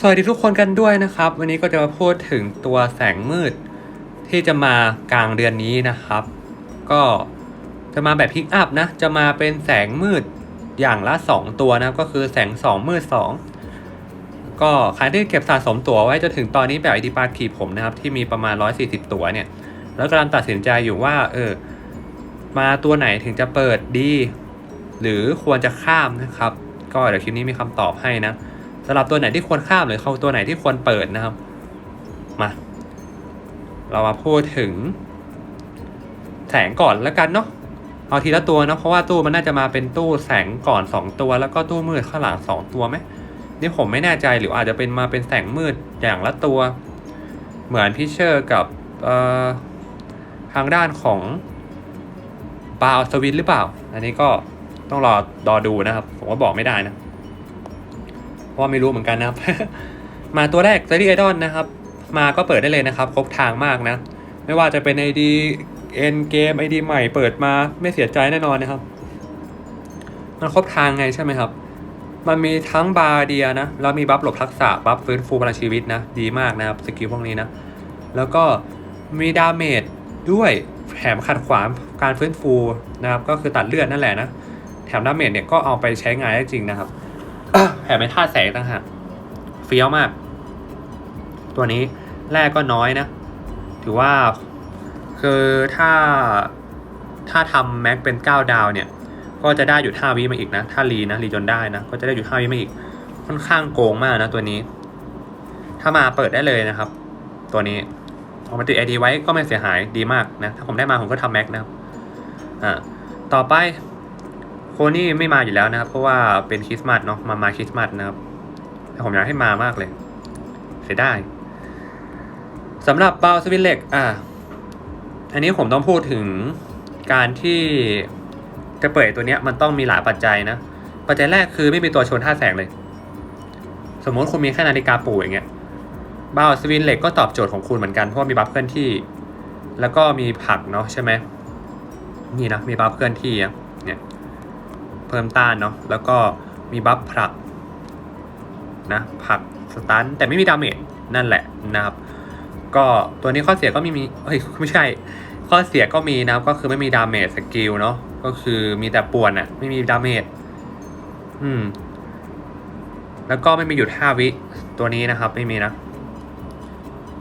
สวัสดีทุกคนกันด้วยนะครับ วันนี้ก็จะมาพูดถึงตัวแสงมืด ที่จะมากลางเดือนนี้นะครับ ก็จะมาแบบพิกอัพนะ จะมาเป็นแสงมืดอย่างละ 2 ตัวนะก็คือแสง 2 มืด 2 ก็ใครที่เก็บสะสมตั๋วไว้จนถึงตอนนี้แบบไอดีปาร์ขีผมนะครับ ที่มีประมาณ 140 ตั๋วเนี่ย แล้วกำลังตัดสินใจอยู่ว่า เออ มาตัวไหนถึงจะเปิดดี หรือควรจะข้ามนะครับ ก็เดี๋ยวคลิปนี้มีคำตอบให้นะ สำหรับตัวไหนที่ควรข้ามหรือเขาตัวไหนที่ควรเปิดนะครับ มา เรามาพูดถึงแสงก่อนแล้วกันเนาะเอาทีละตัวนะเพราะว่าตู้มันน่าจะมาเป็นตู้แสงก่อน 2 ตัว แล้วก็ตู้มืดข้างหลัง 2 ตัวไหมนี่ผมไม่แน่ใจหรืออาจจะเป็นมาเป็นแสงมืดอย่างละตัว เหมือนพิเชอร์กับทางด้านของบาวสวินหรือเปล่า อันนี้ก็ต้องรอรอดูนะครับ ผมก็บอกไม่ได้นะ เพราะว่าไม่รู้เหมือนกันนะครับ มาตัวแรก z ซ r ีไอดอนนะครับ มาก็เปิดได้เลยนะครับ ครบทางมากนะ ไม่ว่าจะเป็น ID เอ็นเกม ID ใหม่เปิดมาไม่เสียใจแน่นอนนะครับ มันครบทางไงใช่ไหมครับ มันมีทั้งบาเดียนะแล้วมีบัฟหลบทักษะบัฟฟื้นฟูพลังชีวิตนะ ดีมากนะครับสกิลพวกนี้นะ แล้วก็มีดาเมจด้วยแถมขัดขวางการฟื้นฟูนะครับ ก็คือตัดเลือดนั่นแหละนะ แถมดาเมจเนี่ยก็เอาไปใช้งานได้จริงนะครับ แถมเป็นท่าแสงต่างหากเฟี้ยวมาก ตัวนี้แรกก็น้อยนะ ถือว่าคือถ้าถ้าทำแม็กเป็น 9 ดาวเนี่ย ก็จะได้อยู่ท่าวิมาอีกนะ ถ้ารีนะรีจนได้นะ ก็จะได้อยู่ท่าวิมาอีก ค่อนข้างโกงมากนะตัวนี้ ถ้ามาเปิดได้เลยนะครับ ตัวนี้เอามาติดไอดีไว้ก็ไม่เสียหายดีมากนะ ถ้าผมได้มาผมก็ทำแม็กนะครับ อ่า ต่อไป โคนี่ไม่มาอยู่แล้วนะครับ เพราะว่าเป็นคริสต์มาสเนาะมามาคริสต์มาสนะครับแต่ผมอยากให้มามากเลย เสียได้สำหรับเบาสวิลเล็กอะอันนี้ผมต้องพูดถึงการที่จะเปิดตัวเนี้ยมันต้องมีหลายปัจจัยนะ ปัจจัยแรกคือไม่มีตัวชนท่าแสงเลย สมมติคุณมีแค่นาฬิกาปู่อย่างเงี้ยบาสวินเล็กก็ตอบโจทย์ของคุณเหมือนกันเพราะมีบัฟเคลื่อนที่ แล้วก็มีผักเนาะใช่ไหมนี่นะมีบัฟเคลื่อนที่อะ เพิ่มต้านเนาะแล้วก็มีบัฟผลักนะผักสตันแต่ไม่มีดาเมจนั่นแหละนะครับ ก็ตัวนี้ข้อเสียก็ไม่มีเฮ้ยไม่ใช่ ข้อเสียก็มีนะครับก็คือไม่มีดาเมจสกิลเนาะก็คือมีแต่ป่วนอะไม่มีดาเมจอืม แล้วก็ไม่มีหยุด5วิตัวนี้นะครับ ไม่มีนะ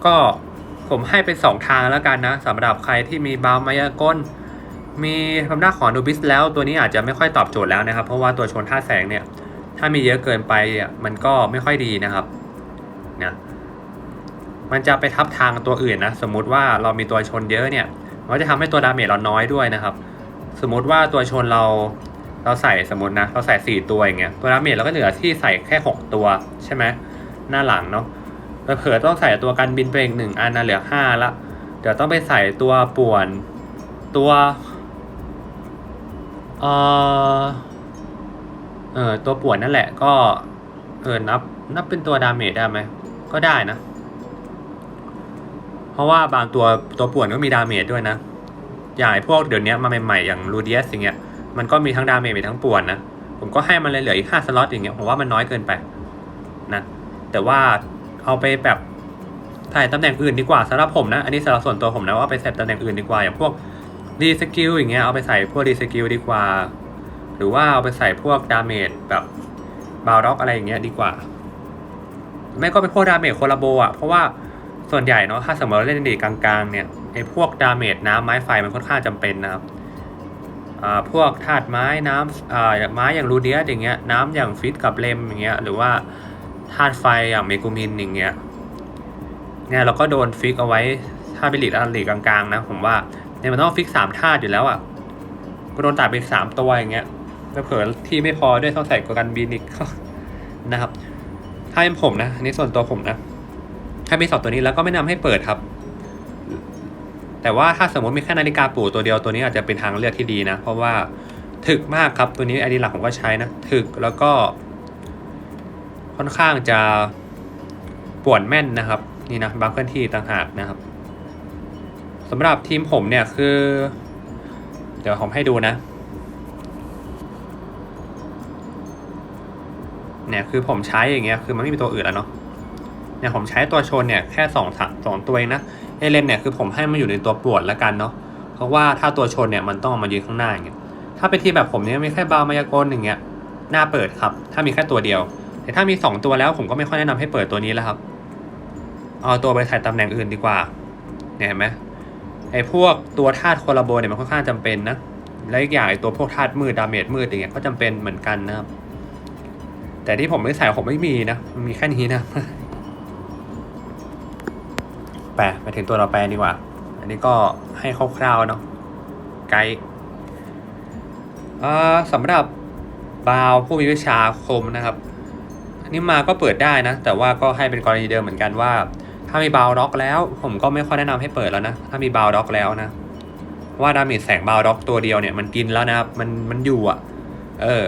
ก็ผมให้เป็นสองทางแล้วกันนะสำหรับใครที่มีบาวมายากล มีคำหน้าของนูบิสแล้วตัวนี้อาจจะไม่ค่อยตอบโจทย์แล้วนะครับ เพราะว่าตัวชนท่าแสงเนี่ย ถ้ามีเยอะเกินไปมันก็ไม่ค่อยดีนะครับนะมันจะไปทับทางตัวอื่นนะ สมมุติว่าเรามีตัวชนเยอะเนี่ย มันจะทำให้ตัวดาเมจเราน้อยด้วยนะครับ สมมุติว่าตัวชนเราเราใส่สมมตินะ เราใส่สี่ตัวอย่างเงี้ยตัวดาเมจเราก็เหลือที่ใส่แค่หกตัวใช่ไหมหน้าหลังเนาะเผื่อต้องใส่ตัวกันบินไปอีกหนึ่งอันนะเหลือห้าละ เดี๋ยวต้องไปใส่ตัวป่วนตัว เออเออตัวป่วนนั่นแหละก็ เออนับ นับเป็นตัวดาเมจได้ไหม ก็ได้นะ เพราะว่าบางตัวตัวป่วนก็มีดาเมจด้วยนะ อย่างพวกเดี๋ยวนี้มาใหม่ๆอย่างรูเดียสอย่างเงี้ย มันก็มีทั้งดาเมจมีทั้งป่วนนะ ผมก็ให้มันเลยเหลืออีกห้าสล็อตอย่างเงี้ยผมว่ามันน้อยเกินไปนะ แต่ว่าเอาไปแบบถ่ายตำแหน่งอื่นดีกว่าสำหรับผมนะ อันนี้สำหรับส่วนตัวผมนะว่าไปใส่ตำแหน่งอื่นดีกว่าอย่างพวก รีสกิลอย่างเงี้ยเอาไปใส่พวกรีสกิลดีกว่า หรือว่าเอาไปใส่พวกดาเมจแบบบาวด็อกอะไรอย่างเงี้ยดีกว่า ไม่ก็เป็นพวกดาเมจโคลาโบอะเพราะว่าส่วนใหญ่เนาะถ้าสมมติเราเล่นดีกลางๆเนี่ยไอ้พวกดาเมจน้ำไม้ไฟมันค่อนข้างจำเป็นนะครับอ่าพวกธาตุไม้น้ำอ่าไม้อย่างรูเดียสอย่างเงี้ยน้ำอย่างฟิตกับเลมอย่างเงี้ยหรือว่าธาตุไฟอย่างเมกูมินอย่างเงี้ยเนี่ยเราก็โดนฟิกเอาไว้ถ้าเป็นหลีกหลีกกลางๆนะผมว่า เนี่ยมันต้องฟิกสามธาตุอยู่แล้วอะก็โดนตัดไปสามตัวอย่างเงี้ยแล้วเผลอที่ไม่พอด้วยต้องใส่กกันบินอีกนะครับ ถ้าเป็นผมนะอันนี้ส่วนตัวผมนะ ถ้ามีสองตัวนี้แล้วก็ไม่นำให้เปิดครับ แต่ว่าถ้าสมมติมีแค่นาฬิกาปู่ตัวเดียวตัวนี้อาจจะเป็นทางเลือกที่ดีนะ เพราะว่าถึกมากครับตัวนี้ไอดีหลักผมก็ใช้นะถึกแล้วก็ค่อนข้างจะป่วนแม่นนะครับ นี่นะบางเคลื่อนที่ต่างหากนะครับ สำหรับทีมผมเนี่ยคือ เดี๋ยวผมให้ดูนะ เนี่ยคือผมใช้อย่างเงี้ยคือมันไม่มีตัวอื่นแล้วเนาะเนี่ยผมใช้ตัวชนเนี่ยแค่สองสสองตัวเองนะเอเลนเนี่ยคือผมให้มันอยู่ในตัวปวดแล้วกันเนาะเพราะว่าถ้าตัวชนเนี่ยมันต้องเอามายืนข้างหน้าอย่างเงี้ยถ้าเป็นทีแบบผมเนี่ยมีแค่บาวมายากลอย่างเงี้ยหน้าเปิดครับ ถ้ามีแค่ตัวเดียว แต่ถ้ามีสองตัวแล้วผมก็ไม่ค่อยแนะนำให้เปิดตัวนี้แล้วครับ เอาตัวไปใส่ตำแหน่งอื่นดีกว่า เนี่ยเห็นไหม ไอ้พวกตัวธาตุโคลาโบเนี่ยมันค่อนข้างจำเป็นนะและอีกอย่างไอ้ตัวพวกธาตุมืดดาเมจมืดอย่างเงี้ยก็จำเป็นเหมือนกันนะครับ แต่ที่ผมไม่ใส่ผมไม่มีนะมันมีแค่นี้นะแปไปถึงตัวเราแปลดีกว่า อันนี้ก็ให้คร่าวๆเนาะไกด์อ่าสำหรับบาวผู้มีวิชาคมนะครับ อันนี้มาก็เปิดได้นะ แต่ว่าก็ให้เป็นกรณีเดิมเหมือนกันว่า ถ้ามีบาวด็อกแล้ว ผมก็ไม่ค่อยแนะนำให้เปิดแล้วนะ ถ้ามีบาวด็อกแล้วนะ ว่าดาเมจแสงบาวด็อกตัวเดียวเนี่ยมันกินแล้วนะครับ มันมันอยู่อะ เออ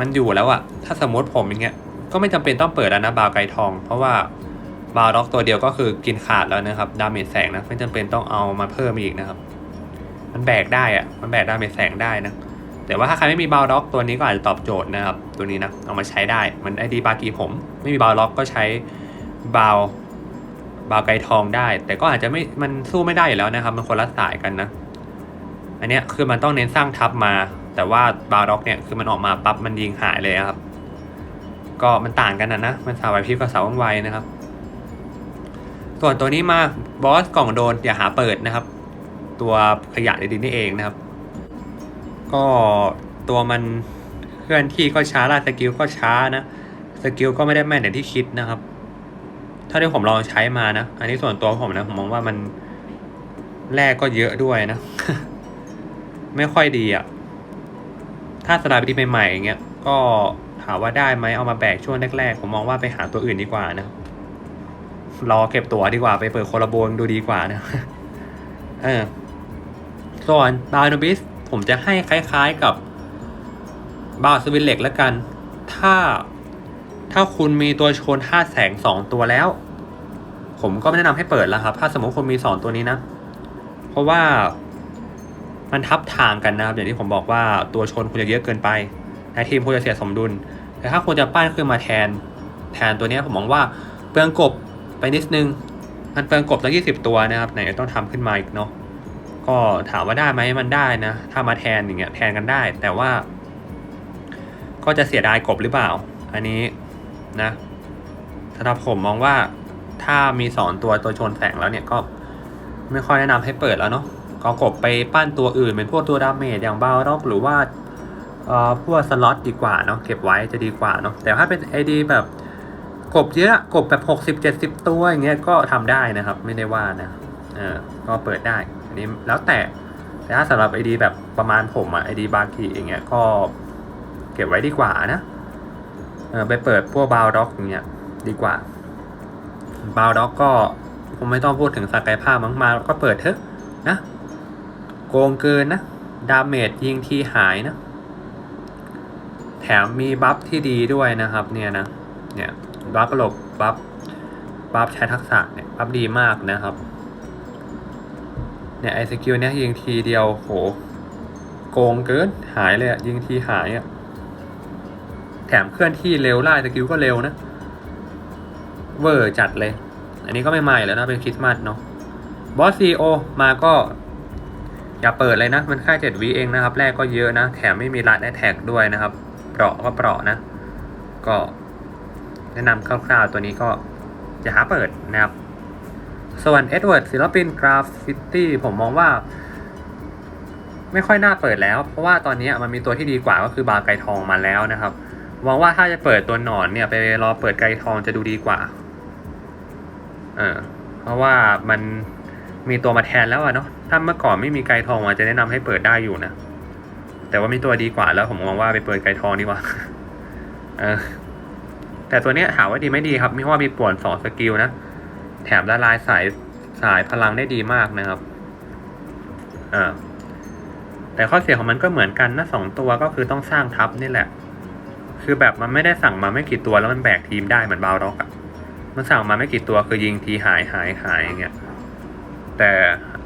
มันอยู่แล้วอะถ้าสมมติผมอย่างเงี้ย ก็ไม่จำเป็นต้องเปิดแล้วนะบาวไกทอง เพราะว่าบาวด็อกตัวเดียวก็คือกินขาดแล้วนะครับ ดาเมจแสงนะ ไม่จำเป็นต้องเอามาเพิ่มอีกนะครับ มันแบกได้อะ มันแบกดาเมจแสงได้นะ แต่ว่าถ้าใครไม่มีบาวด็อกตัวนี้ก็อาจจะตอบโจทย์นะครับ ตัวนี้นะ เอามาใช้ได้ มันไอดีบากีผม ไม่มีบาวด็อกก็ใช้บาว บาไกทองได้ แต่ก็อาจจะไม่มันสู้ไม่ได้อยู่แล้วนะครับ มันคนละสายกันนะ อันเนี้ยคือมันต้องเน้นสร้างทับมา แต่ว่าบาร็อกเนี่ยคือมันออกมาปั๊บมันยิงหายเลยครับ ก็มันต่างกันนะนะมันสาวไวพิบกับสาวว่องไวนะครับ ส่วนตัวนี้มาบอสกล่องโดนอย่าหาเปิดนะครับ ตัวขยะในดินนี่เองนะครับ ก็ตัวมันเคลื่อนที่ก็ช้าล่าสกิลก็ช้านะสกิลก็ไม่ได้แม่นอย่างที่คิดนะครับ ถ้าที่ผมลองใช้มานะ อันนี้ส่วนตัวผมนะ ผมมองว่ามันแรกก็เยอะด้วยนะ ไม่ค่อยดีอะ ถ้าสลายไปดีใหม่ๆอย่างเงี้ย ก็ถามว่าได้ไหมเอามาแบกช่วงแรกๆ ผมมองว่าไปหาตัวอื่นดีกว่านะ รอเก็บตั๋วดีกว่าไปเปิดโคลาโบนดูดีกว่านะ เออ ส่วนบาโนบิสผมจะให้คล้ายๆกับบาสวินเล็กแล้วกัน ถ้า ถ้าคุณมีตัวชนห้าแสงสองตัวแล้ว ผมก็ไม่แนะนำให้เปิดแล้วครับ ถ้าสมมติคุณมีสองตัวนี้นะ เพราะว่ามันทับทางกันนะครับ อย่างที่ผมบอกว่าตัวชนคุณจะเยอะเกินไปในทีมคุณจะเสียสมดุล แต่ถ้าคุณจะปั้นขึ้นมาแทน แทนตัวนี้ผมมองว่าเปลืองกบไปนิดนึงมันเปลืองกบตั้งยี่สิบตัวนะครับไหนต้องทำขึ้นมาอีกเนาะก็ถามว่าได้ไหมมันได้นะ ถ้ามาแทนอย่างเงี้ยแทนกันได้ แต่ว่า ก็จะเสียดายกบหรือเปล่า อันนี้ นะสำหรับผมมองว่าถ้ามีสอนตัวตัวชนแสงแล้วเนี่ยก็ไม่ค่อยแนะนำให้เปิดแล้วเนาะก็กบไปปั้นตัวอื่นเป็นพวกตัวดาเมจอย่างบาล็อกหรือว่าเอ่อพวกสล็อตดีกว่าเนาะเก็บไว้จะดีกว่าเนาะแต่ถ้าเป็นไอดีแบบกบเยอะกบแบบหกสิบเจ็ดสิบตัวอย่างเงี้ยก็ทำได้นะครับ ไม่ได้ว่านะเออก็เปิดได้อันนี้แล้วแต่แต่ถ้าสำหรับไอดีแบบประมาณผมอะไอดีบากีอย่างเงี้ยก็เก็บไว้ดีกว่านะ เออไปเปิดพวกบาล็อกอย่างเงี้ยดีกว่าบาล็อกก็ผมไม่ต้องพูดถึงศักยภาพมั้งมาก็เปิดเถอะนะ โกงเกินนะ ดาเมจยิงทีหายนะ แถมมีบัฟที่ดีด้วยนะครับ เนี่ยนะ เนี่ยบัฟหลบบัฟบัฟใช้ทักษะเนี่ยบัฟดีมากนะครับ เนี่ยไอสกิลเนี่ยยิงทีเดียวโห โกงเกินหายเลยอะยิงทีหายอะ แถมเคลื่อนที่เร็วไล่สกิลก็เร็วนะ เวอร์จัดเลย อันนี้ก็ไม่ใหม่แล้วนะ เป็นคริสต์มาสเนาะบอสซีโอมาก็ อย่าเปิดเลยนะ มันแค่เจ็ดวิเองนะครับ แรกก็เยอะนะ แถมไม่มีรัดแอทแท็กด้วยนะครับ เปราะก็เปราะนะ ก็แนะนำคร่าวๆตัวนี้ก็อย่าหาเปิดนะครับ ส่วนเอ็ดเวิร์ดศิลปินกราฟฟิตี้ผมมองว่า ไม่ค่อยน่าเปิดแล้ว เพราะว่าตอนนี้มันมีตัวที่ดีกว่าก็คือบาไกทองมาแล้วนะครับ มองว่าถ้าจะเปิดตัวหนอนเนี่ยไปรอเปิดไกทองจะดูดีกว่า เออ เพราะว่ามันมีตัวมาแทนแล้วอะเนาะ ถ้าเมื่อก่อนไม่มีไกทองอาจจะแนะนำให้เปิดได้อยู่นะ แต่ว่ามีตัวดีกว่าแล้วผมมองว่าไปเปิดไกทองดีกว่า เออ แต่ตัวเนี้ยถามว่าดีไม่ดีครับมีเพราะว่ามีป่วนสองสกิลนะ แถมละลายสายสายพลังได้ดีมากนะครับ เออแต่ข้อเสียของมันก็เหมือนกันนะสองตัวก็คือต้องสร้างทัพนี่แหละ คือแบบมันไม่ได้สั่งมาไม่กี่ตัวแล้วมันแบกทีมได้เหมือนบาวร็อกอะมันสั่งมาไม่กี่ตัวคือยิงทีหายหายหายอย่างเงี้ย แต่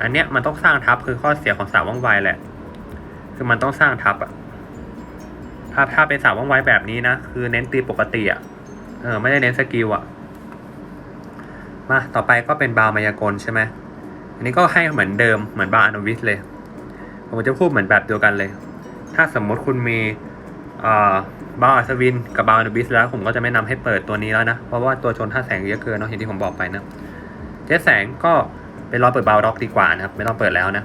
อันเนี้ยมันต้องสร้างทัพคือข้อเสียของสาวว่องไวแหละ คือมันต้องสร้างทัพอะถ้าถ้าเป็นสาวว่องไวแบบนี้นะคือเน้นตีปกติอะเออไม่ได้เน้นสกิลอะมาต่อไปก็เป็นบาวมายากลใช่ไหมอันนี้ก็ให้เหมือนเดิมเหมือนบาวอนุวิสเลย ผมจะพูดเหมือนแบบเดียวกันเลย ถ้าสมมติคุณมีเอ่อ บาอัศวินกับบาวอนุวิสแล้วผมก็จะไม่นำให้เปิดตัวนี้แล้วนะ เพราะว่าตัวชนท่าแสงเยอะเกินเนาะอย่างที่ผมบอกไปนะเจ๊แสงก็เป็นรอเปิดบาวด็อกดีกว่านะครับ ไม่ต้องเปิดแล้วนะ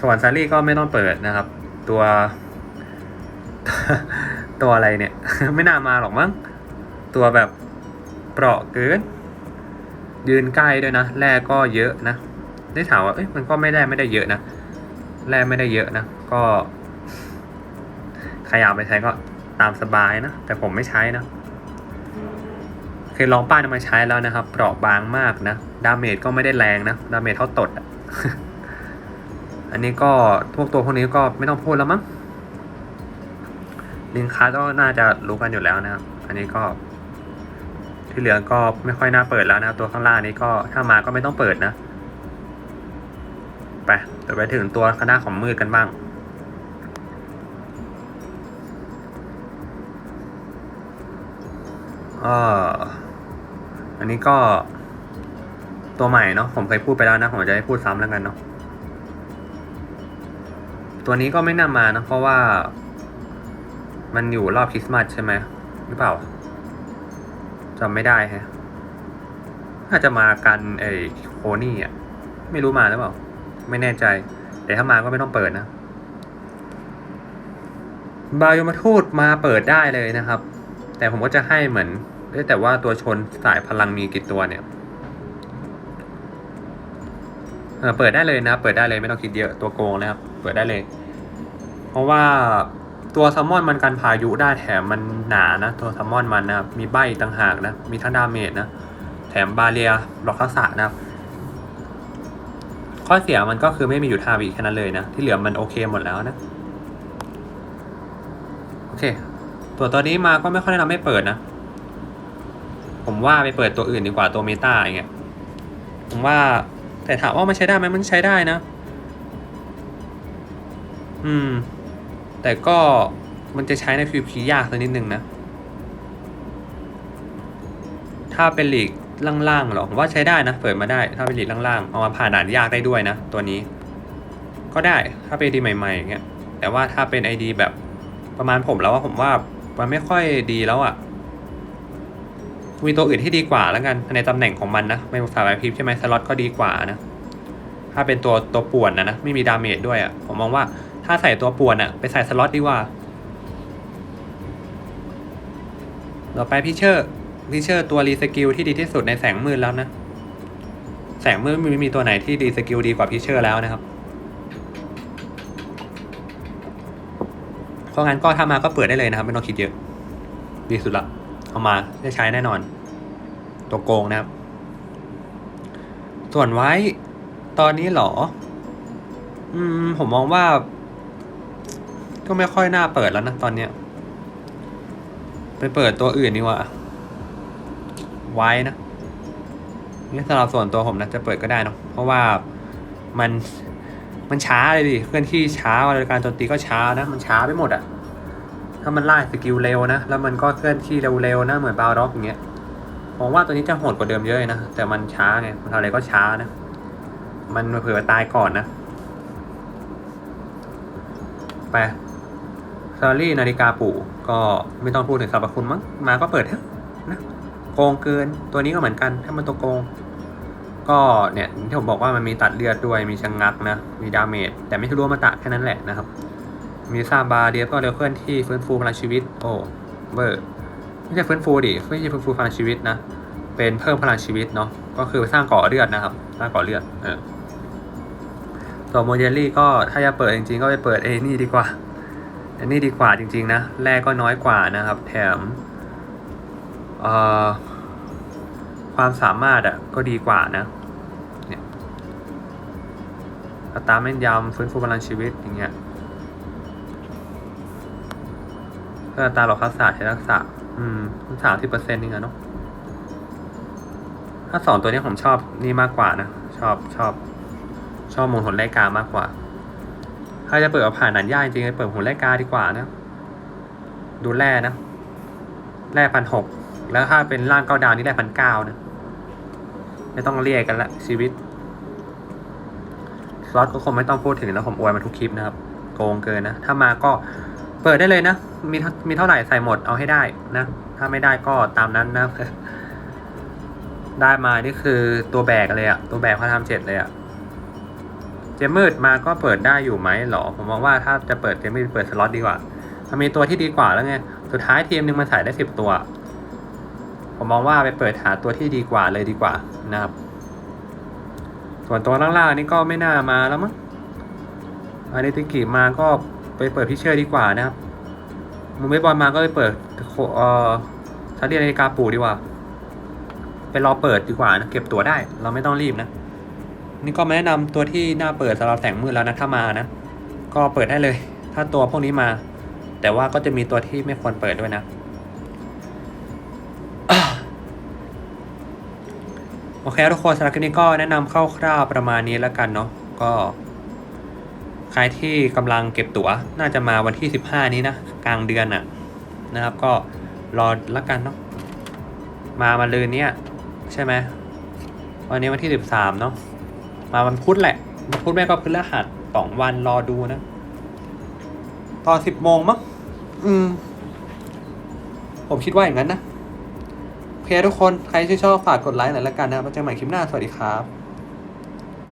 สวรรค์ซารี่ก็ไม่ต้องเปิดนะครับ ตัว ตัวอะไรเนี่ย ไม่น่ามาหรอกมั้งตัวแบบเปราะเกิน ยืนใกล้ด้วยนะแร่ก็เยอะนะได้ถามว่าเอ้ยมันก็ไม่ได้ไม่ได้เยอะนะแร่ไม่ได้เยอะนะก็ ใครอยากไปใช้ก็ตามสบายนะ แต่ผมไม่ใช้นะเคยลองป้ายนำมาใช้แล้วนะครับ เปราะบางมากนะ ดาเมจก็ไม่ได้แรงนะ ดาเมจเท่าตด อันนี้ก็พวกตัวพวกนี้ก็ไม่ต้องพูดแล้วมั้ง ลิงคาก็น่าจะรู้กันอยู่แล้วนะครับ อันนี้ก็ที่เหลือก็ไม่ค่อยน่าเปิดแล้วนะ ตัวข้างล่างนี้ก็ถ้ามาก็ไม่ต้องเปิดนะ ไปเดี๋ยวไปถึงตัวคณะของมืดกันบ้าง เอออันนี้ก็ ตัวใหม่เนาะผมเคยพูดไปแล้วนะ ผมจะไม่พูดซ้ำแล้วกันเนาะตัวนี้ก็ไม่น่ามานะเพราะว่า มันอยู่รอบคริสต์มาสใช่ไหมหรือเปล่าจำไม่ได้ฮะน่าจะมากันไอ้โคนี่อะ ไม่รู้มาหรือเปล่า ไม่แน่ใจ แต่ถ้ามาก็ไม่ต้องเปิดนะบายมทูตมาเปิดได้เลยนะครับ แต่ผมก็จะให้เหมือน แต่ว่าตัวชนสายพลังมีกี่ตัวเนี่ยเออเปิดได้เลยนะ เปิดได้เลยไม่ต้องคิดเยอะตัวโกงนะครับ เปิดได้เลย เพราะว่าตัวแซลมอนมันกันพายุได้แถมมันหนานะ ตัวแซลมอนมันนะครับมีใบต่างหากนะ มีทั้งดาเมจนะ แถมบาเรียบล็อกทักษะนะครับ ข้อเสียมันก็คือไม่มีอยู่ทาวิแค่นั้นเลยนะ ที่เหลือมันโอเคหมดแล้วนะ โอเค ตัวตัวนี้มาก็ไม่ค่อยแนะนำให้เปิดนะ ผมว่าไปเปิดตัวอื่นดีกว่าตัวเมตาอย่างเงี้ยผมว่าแต่ถามว่ามันใช้ได้ไหมมันใช้ได้นะ อืม แต่ก็มันจะใช้ใน PVP ยากสักนิดนึงนะ ถ้าเป็นหลีกล่างๆหรอผมว่าใช้ได้นะ เปิดมาได้ ถ้าเป็นหลีกล่างๆ เอามาผ่านด่านยากได้ด้วยนะ ตัวนี้ ก็ได้ถ้าเป็นดีใหม่ๆอย่างเงี้ยแต่ว่าถ้าเป็นไอดีแบบประมาณผมแล้วว่าผมว่ามันไม่ค่อยดีแล้วอะ่ะ มีตัวอื่นที่ดีกว่าแล้วกัน ในตำแหน่งของมันนะ ไม่สายพิมพ์ใช่ไหมสล็อตก็ดีกว่านะ ถ้าเป็นตัวตัวป่วนนะนะ ไม่มีดาเมจด้วยอะ่ะ ผมมองว่าถ้าใส่ตัวป่วนอะ่ะ ไปใส่สล็อตดีกว่าต่อไปพิเชอร์พิเชอร์ตัวรีสกิลที่ดีที่สุดในแสงมืดแล้วนะ แสงมืดไม่มีตัวไหนที่รีสกิลดีกว่าพิเชอร์แล้วนะครับเพราะงั้นก็ถ้ามาก็เปิดได้เลยนะครับ ไม่ต้องคิดเยอะ ดีสุดละ เอามาได้ใช้แน่นอน ตัวโกงนะครับ ส่วนไว้ ตอนนี้หรอ อืม ผมมองว่า ก็ไม่ค่อยน่าเปิดแล้วนะตอนเนี้ย ไปเปิดตัวอื่นดีกว่า ไว้นะนี่สำหรับส่วนตัวผมนะจะเปิดก็ได้เนะเพราะว่ามันมันช้าเลยดิเคลื่อนที่ช้าเวลาการโจมตีก็ช้านะ มันช้าไปหมดอะ ถ้ามันไล่สกิลเร็วนะ แล้วมันก็เคลื่อนที่เร็วๆนะ เหมือนบาวร็อกอย่างเงี้ยผมว่าตัวนี้จะโหดกว่าเดิมเยอะนะ แต่มันช้าไงมันทำอะไรก็ช้านะ มันเผื่อตายก่อนนะ ไปซารี่นาฬิกาปู่ก็ไม่ต้องพูดถึงสรรพคุณมั้ง มาก็เปิดเถอะนะโกงเกิน ตัวนี้ก็เหมือนกันถ้ามันตัวโกง ก็เนี่ยที่ผมบอกว่ามันมีตัดเลือดด้วย มีชะงงักนะ มีดาเมจ แต่ไม่ทะลุมาตะแค่นั้นแหละนะครับ มีซาบาเดียก็เร็วเคลื่อนที่ฟื้นฟูพลังชีวิต โอ้เบอร์ไม่ใช่ฟื้นฟูดิไม่ใช่ฟื้นฟูพลังชีวิตนะ เป็นเพิ่มพลังชีวิตเนาะ ก็คือสร้างก่อเลือดนะครับ สร้างก่อเลือด เออตัวโมเดลลี่ก็ถ้าจะเปิดจริงๆ ก็ไปเปิดเอนี่ดีกว่าอันนี้ดีกว่าจริงๆนะ แรกก็น้อยกว่านะครับ แถมเอ่อความสามารถอะก็ดีกว่านะ เนี่ยอัตราแม่นยำฟื้นฟูพลังชีวิตอย่างเงี้ย เพื่ออัตราหลอกทักษะใช้ทักษะ อืมสามสิบเปอร์เซ็นต์นี่ไงเนาะถ้าสองตัวนี้ผมชอบนี่มากกว่านะ ชอบชอบ ชอบมงหนไลกามากกว่า ถ้าจะเปิดเอาผ่านด่านย่าจริงๆเปิดหุ่นไลกาดีกว่านะ ดูแร่นะ แร่พันหก แล้วถ้าเป็นร่างเก้าดาวนี่ได้พันเก้านะ ไม่ต้องเรียกกันละชีวิตสล็อตก็คงไม่ต้องพูดถึงแล้วผมอวยมาทุกคลิปนะครับ โกงเกินนะ ถ้ามาก็เปิดได้เลยนะ มีเท่ามีเท่าไหร่ใส่หมดเอาให้ได้นะ ถ้าไม่ได้ก็ตามนั้นนะ ได้มานี่คือตัวแบกเลยอะตัวแบกพระธรรมเจ็ดเลยอะเจมมืดมาก็เปิดได้อยู่ไหมหรอ ผมมองว่าถ้าจะเปิดเจมืดเปิดสล็อตดีกว่ามันมีตัวที่ดีกว่าแล้วไง สุดท้ายทีมหนึ่งมันใส่ได้สิบตัว ผมมองว่าไปเปิดหาตัวที่ดีกว่าเลยดีกว่านะครับ ส่วนตัวล่างๆนี่ก็ไม่น่ามาแล้วมั้งอันนี้ติกิมาก็ไปเปิดพิเชอร์ดีกว่านะครับ มูไม่บอลมาก็ไปเปิดเอ่อทัศเรียนนาฬิกาปู่ดีกว่า ไปรอเปิดดีกว่านะ เก็บตั๋วได้ เราไม่ต้องรีบนะ นี่ก็มาแนะนำตัวที่น่าเปิดสำหรับแสงมืดแล้วนะ ถ้ามานะ ก็เปิดได้เลย ถ้าตัวพวกนี้มา แต่ว่าก็จะมีตัวที่ไม่ควรเปิดด้วยนะ โอเคทุกคนสำหรับคลิปนี้ก็แนะนำคร่าวๆประมาณนี้แล้วกันเนาะ ก็ ใครที่กำลังเก็บตั๋ว น่าจะมาวันที่ 15 นี้นะ กลางเดือนอะนะครับ ก็รอล้วกันเนาะมามาลืนเนี้ยใช่ไหมวันนี้วันที่ 13 เนาะมาวันพุธแหละวันพุธแม่ก็พฤหัสสองวันรอดูนะ ตอนสิบโมงมั้งอืม ผมคิดว่าอย่างนั้นนะโอเคทุกคน ใครที่ชอบฝากกดไลค์หน่อยละกันนะครับเจอกันใหม่คลิปหน้า สวัสดีครับ